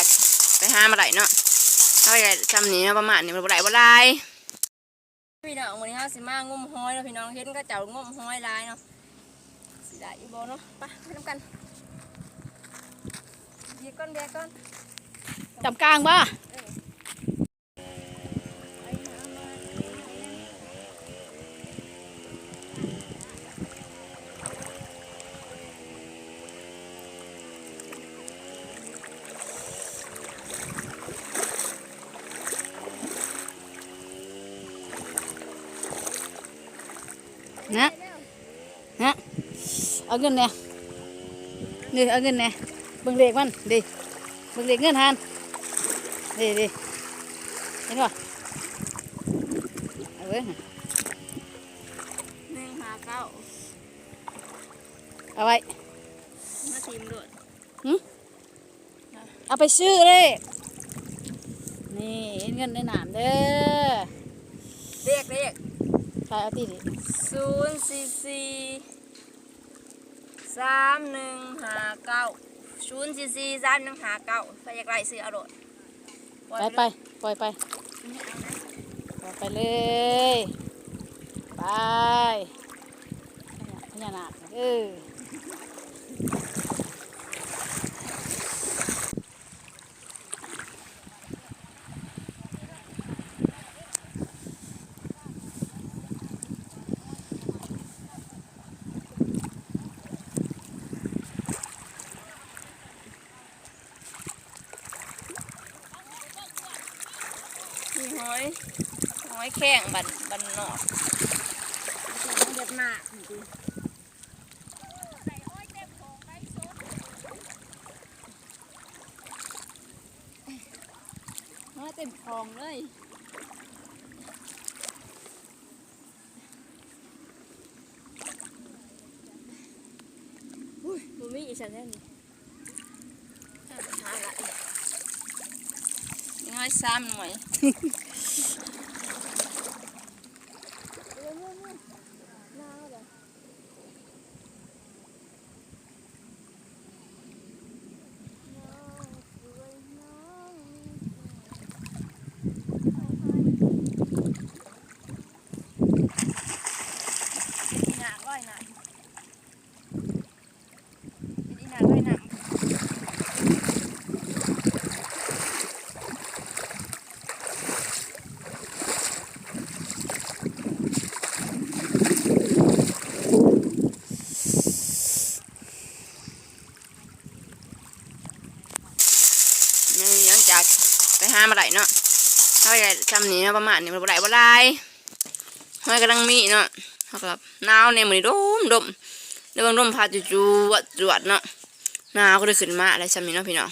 จากไปหามาได้เนาะเอาไปได้จำนี้เนาะประมาณนี้มันบ่ได้บ่ได้พี่น้องวันนี้เฮาสิมางมหอยเนาะพี่น้องเห็นก็เจ้างมหอยหลายเนาะสิได้อีบ่เนาะไปไปนํกันเดี๋ยวก่อนเดี๋ยวก่อนจับกลางบ่ นะนะเอาเงินเนี่ยนี่เอาเงินเนี่ยเบิ่งเลขมันดิเบิ่งเลขเงินหันดิดิเห็นป่ะเอาเว้ยหนึ่งห้าเก้าเอาไว้มาทีมด้วยเอาไปซื้อเลย นี่เห็นเงินในหนามเด้อเรียกเรียก ใครเอาตีดิศูนย์สี่สี่สามหนึ่งห้าเก้าศูนย์สี่สี่สามหนึ่งห้าเก้าไปอยากไล่ซื้อเอาโดดไปไป ปล่อยไป ปล่อยไปเลย ไปพญานาคเออ มีหอยหอยแข้งบันบันนอกเด็ดมากจริงหอยเต็มคลองเลยอุ้ยมันมีอีสันแน่นี่หาละ ง่ายซ้ำหน่อยหนาร้อยหนาอีหนาร้อยหนายังหลังจากไป หามาได้เนาะเอาไปได้จำนี้เนาะประมาณนี้มันบได้บ่ได้หอยกำลังมีเนาะเขากับหนาวในมือนดมดมเดี๋ยวบางดมพาจูจวดจวดเนาะหนาวก็เลยขึ้นมาอะไรจำนี้เนาะพี่น้อง